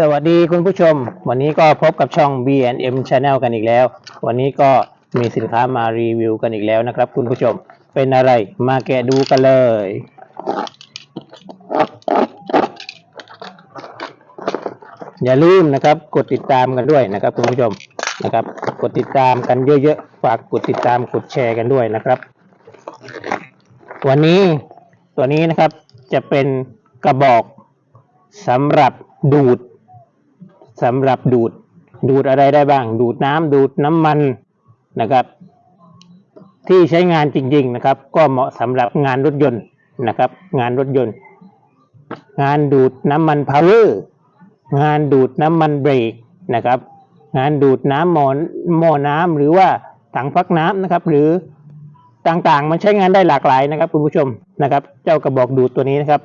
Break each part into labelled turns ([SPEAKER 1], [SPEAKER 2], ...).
[SPEAKER 1] สวัสดีคุณผู้ชม วันนี้ก็พบกับช่อง B&M Channel กันอีกแล้ว วันนี้ก็มีสินค้ามารีวิวกันอีกแล้วนะครับ คุณผู้ชมเป็นอะไรมาแกะดูกันเลย อย่าลืมนะครับกดติดตามกันด้วยนะครับ คุณผู้ชมนะครับ กดติดตามกันเยอะๆฝากกดติดตามกดแชร์กันด้วยนะครับ วันนี้ตัวนี้นะครับจะเป็นกระบอกสำหรับดูด สำหรับดูดดูดอะไรได้บ้าง ดูดน้ำดูดน้ำมันนะครับ ที่ใช้งานจริง ๆนะครับ ก็เหมาะสำหรับงานรถยนต์นะครับ งานรถยนต์ งานดูดน้ำมันพาวเวอร์งานดูดน้ำมันเบรกนะครับ งานดูดน้ำหมอหม้อน้ำหรือว่าถังพักน้ำนะครับ หรือต่างๆ มันใช้งานได้หลากหลายนะครับคุณผู้ชมนะครับ เจ้ากระบอกดูดตัวนี้นะครับ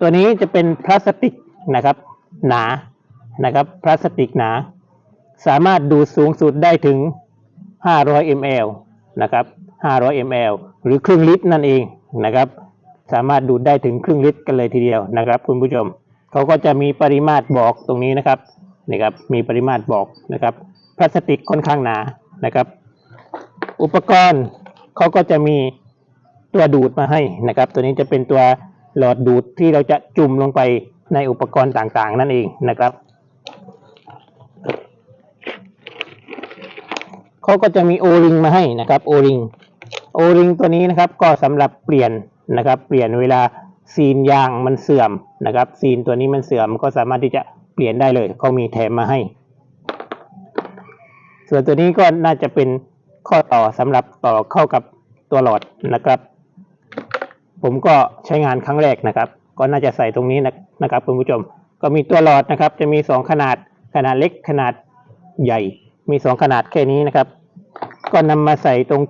[SPEAKER 1] ตัวนี้จะเป็นพลาสติกนะครับ หนา นะครับพลาสติกหนา สามารถดูดสูงสุดได้ถึง 500 ml นะครับ 500 ml หรือครึ่งลิตรนั่นเองนะครับ สามารถดูดได้ถึงครึ่งลิตรกันเลยทีเดียวนะครับ คุณผู้ชมเขาก็จะมีปริมาตรบอกตรงนี้นะครับนี่ครับมีปริมาตรบอกนะครับ พลาสติกค่อนข้างหนานะครับ อุปกรณ์เขาก็จะมีตัวดูดมาให้นะครับ ตัวนี้จะเป็นตัวหลอดดูดที่เราจะจุ่มลงไปในอุปกรณ์ต่างๆ นั่นเองนะครับ เขาก็จะมีโอริงมาให้นะครับโอริงโอริงตัวนี้นะครับก็สำหรับเปลี่ยนนะครับ เปลี่ยนเวลาซีนยางมันเสื่อมนะครับ ซีนตัวนี้มันเสื่อมก็สามารถที่จะเปลี่ยนได้เลยเขามีแถมมาให้ ส่วนตัวนี้ก็น่าจะเป็นข้อต่อสำหรับต่อเข้ากับตัวหลอดนะครับ ผมก็ใช้งานครั้งแรกนะครับ ก็น่าจะใส่ตรงนี้นะนะครับคุณผู้ชม ก็มีตัวหลอดนะครับ จะมีสองขนาดขนาดเล็กขนาดใหญ่ มีสองขนาดแค่นี้นะครับ ก็นำมาใส่ตรง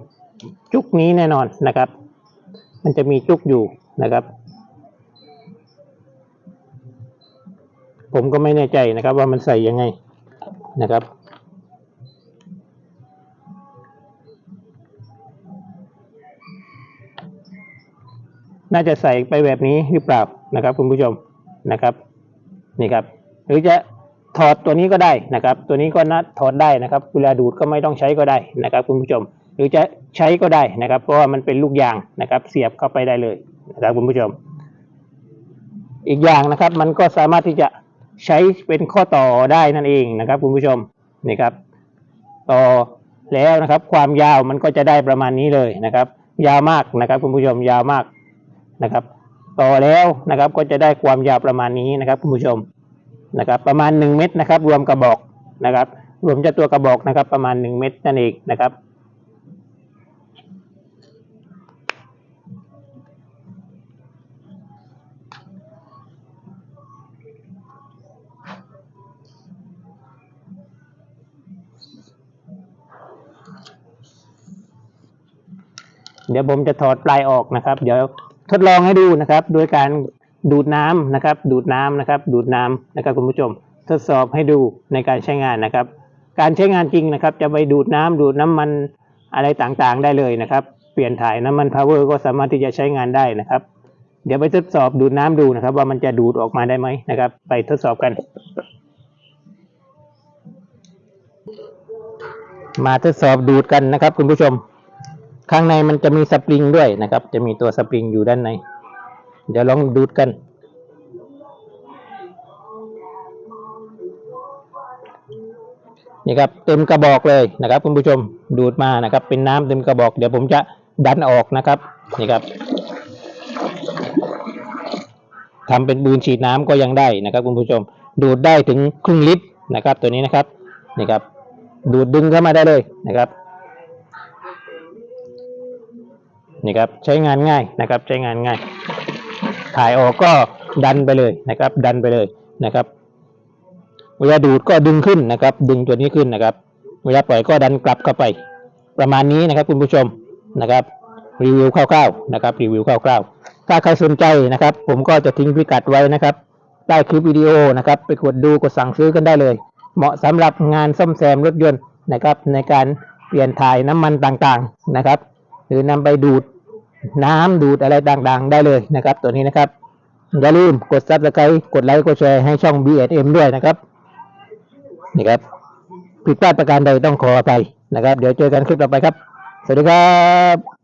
[SPEAKER 1] จุกนี้แน่นอนนะครับ มันจะมีจุกอยู่นะครับ ผมก็ไม่แน่ใจนะครับ ว่ามันใส่ยังไงนะครับน่าจะใส่ไปแบบนี้หรือเปล่านะครับ คุณผู้ชมนะครับ นี่ครับ หรือจะ ถอดตัวนี้ก็ได้นะครับ ตัวนี้ก็น่าถอดได้นะครับ เวลาดูดก็ไม่ต้องใช้ก็ได้นะครับคุณผู้ชม หรือจะใช้ก็ได้นะครับ เพราะว่ามันเป็นลูกยางนะครับ เสียบเข้าไปได้เลยนะครับคุณผู้ชม อีกอย่างนะครับ มันก็สามารถที่จะใช้เป็นข้อต่อได้นั่นเองนะครับ คุณผู้ชมนี่ครับ ต่อแล้วนะครับ ความยาวมันก็จะได้ประมาณนี้เลยนะครับ ยาวมากนะครับ คุณผู้ชมยาวมากนะครับ ต่อแล้วนะครับก็จะได้ความยาวประมาณนี้นะครับ คุณผู้ชม นะครับประมาณหนึ่งเม็ดนะครับรวมกระบอกนะครับ รวมจะตัวกระบอกนะครับ ประมาณหนึ่งเม็ดนั่นเองนะครับเดี๋ยวผมจะถอดปลายออกนะครับ เดี๋ยวทดลองให้ดูนะครับ โดยการ ดูดน้ำนะครับ ดูดน้ำนะครับ ดูดน้ำนะครับคุณผู้ชม ทดสอบให้ดูในการใช้งานนะครับ การใช้งานจริงนะครับ จะไปดูดน้ำดูดน้ำมันอะไรต่างๆ ได้เลยนะครับ เปลี่ยนถ่ายน้ำมันพาวเวอร์ก็สามารถที่จะใช้งานได้นะครับ เดี๋ยวไปทดสอบดูดน้ำดูนะครับ ว่ามันจะดูดออกมาได้ไหมนะครับ ไปทดสอบกัน มาทดสอบดูดกันนะครับ คุณผู้ชม ข้างในมันจะมีสปริงด้วยนะครับ จะมีตัวสปริงอยู่ด้านใน เดี๋ยวลองดูดกัน นี่ครับเต็มกระบอกเลยนะครับคุณผู้ชมดูดมานะครับ เป็นน้ำเต็มกระบอก เดี๋ยวผมจะดันออกนะครับนี่ครับทำเป็นบูนฉีดน้ำก็ยังได้นะครับคุณผู้ชม ดูดได้ถึงครึ่งลิตรนะครับ ตัวนี้นะครับนี่ครับ ดูดดึงเข้ามาได้เลยนะครับนี่ครับใช้งานง่ายนะครับ ใช้งานง่าย ถ่ายออกก็ดันไปเลยนะครับ ดันไปเลยนะครับ เวลาดูดก็ดึงขึ้นนะครับ ดึงตัวนี้ขึ้นนะครับ เวลาปล่อยก็ดันกลับเข้าไป ประมาณนี้นะครับคุณผู้ชมนะครับ รีวิวคร่าวๆนะครับ รีวิวคร่าวๆ ถ้าใครสนใจนะครับ ผมก็จะทิ้งพิกัดไว้นะครับใต้คลิปวิดีโอนะครับ ไปกดดูกดสั่งซื้อกันได้เลย เหมาะสำหรับงานซ่อมแซมรถยนต์นะครับ ในการเปลี่ยนถ่ายน้ำมันต่างๆนะครับ หรือนำไปดูด น้ำดูดอะไรต่างๆ ได้เลยนะครับ ตัวนี้นะครับอย่าลืมกดซับสไครต์กดไลค์กดแชร์ให้ช่อง BSM ด้วยนะครับนี่ครับผิดพลาดประการใดต้องขออภัยนะครับ เดี๋ยวเจอกันคลิปต่อไปครับ สวัสดีครับ